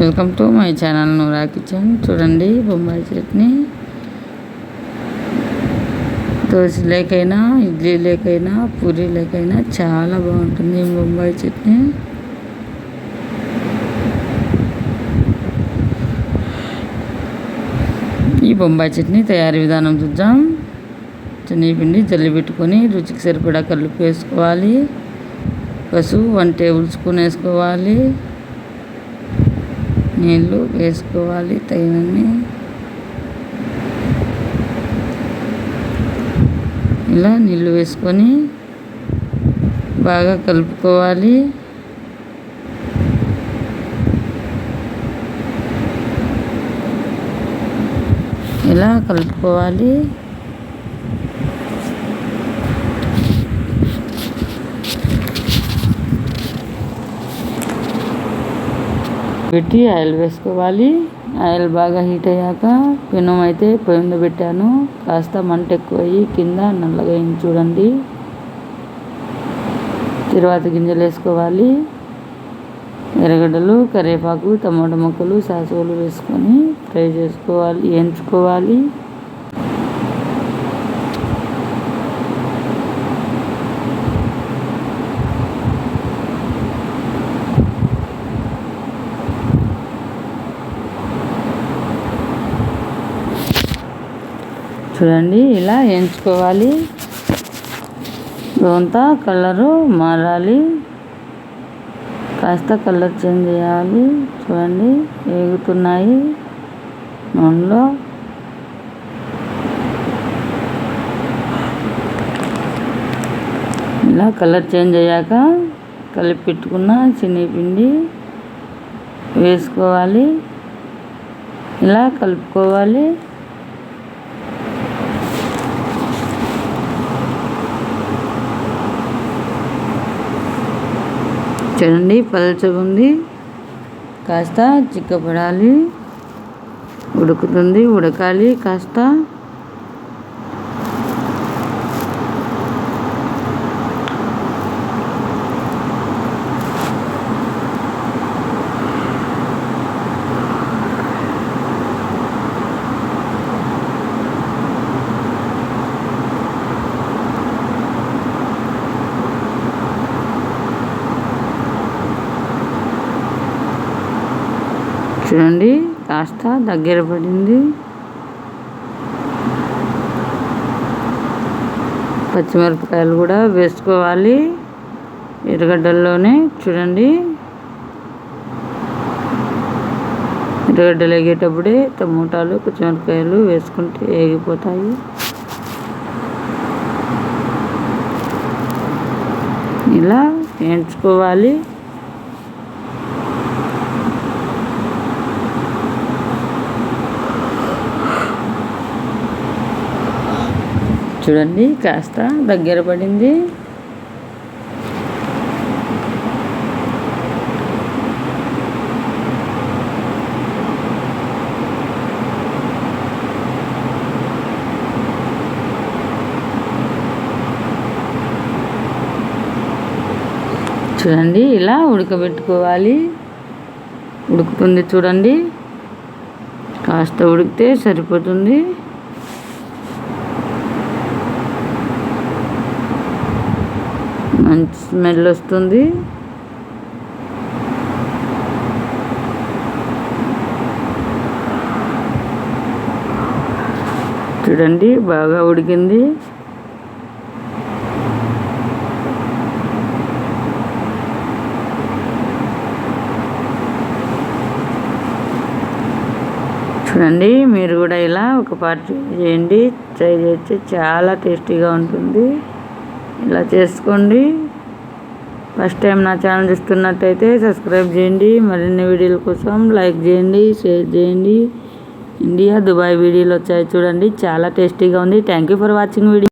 Welcome to my channel Noora kitchen చూడండి బొంబాయి చట్నీ. దోశ లేకైనా ఇడ్లీ లేకైనా పూరీ లేకైనా చాలా బాగుంటుంది బొంబాయి చట్నీ. ఈ బొంబాయి చట్నీ తయారీ విధానం చూద్దాం. శనగపిండి జల్లి పెట్టుకొని రుచికి సరిపడా కలుపు వేసుకోవాలి. పసుపు వన్ టేబుల్ స్పూన్ వేసుకోవాలి. నీళ్ళు వేసుకోవాలి తగినన్ని. ఇలా నీళ్ళు వేసుకొని బాగా కలుపుకోవాలి. ఇలా కలుపుకోవాలి. పెట్టి ఆయిల్ వేసుకోవాలి. ఆయిల్ బాగా హీట్ అయ్యాక పెనం అయితే పొయ్యి పెట్టాను. కాస్త మంట ఎక్కువ అయ్యి కింద నల్లగా అయింది చూడండి. తర్వాత గింజలు వేసుకోవాలి. ఎర్రగడ్డలు కరివేపాకు టమాటా ముక్కలు సాసువులు వేసుకొని ఫ్రై చేసుకోవాలి వేయించుకోవాలి. చూడండి ఇలా ఎంచుకోవాలి. అంతా కలరు మారాలి. కాస్త కలర్ చేంజ్ చేయాలి. చూడండి వేగుతున్నాయి నూనెలో. ఇలా కలర్ చేంజ్ అయ్యాక కలిపి పెట్టుకున్న పిండి వేసుకోవాలి. ఇలా కలుపుకోవాలి. చూడండి పలచగా ఉంది. కాస్త చిక్కపడాలి ఉడుకుతుంది ఉడకాలి కాస్త. చూడండి కాస్త దగ్గర పడింది. పచ్చిమిరపకాయలు కూడా వేసుకోవాలి. ఎర్రగడ్డల్లోనే చూడండి. ఎర్రగడ్డలు వేగేటప్పుడే టమోటాలు పచ్చిమిరపకాయలు వేసుకుంటే వేగిపోతాయి ఇలా వేయించుకోవాలి. చూడండి కాస్త దగ్గర పడింది. చూడండి ఇలా ఉడకబెట్టుకోవాలి. ఉడుకుతుంది చూడండి. కాస్త ఉడికితే సరిపోతుంది. మంచి స్మెల్ వస్తుంది. చూడండి బాగా ఉడికింది. చూడండి మీరు కూడా ఇలా ఒక పార్టీ చేయండి. ట్రై చేస్తే చాలా టేస్టీగా ఉంటుంది. ఇలా చేసుకోండి. ఫస్ట్ టైం నా ఛానల్ చూస్తున్నట్టయితే సబ్స్క్రైబ్ చేయండి. మరిన్ని వీడియోల కోసం లైక్ చేయండి షేర్ చేయండి. ఇండియా దుబాయ్ వీడియోలు వచ్చాయి చూడండి. చాలా టేస్టీగా ఉంది. Thank you for watching video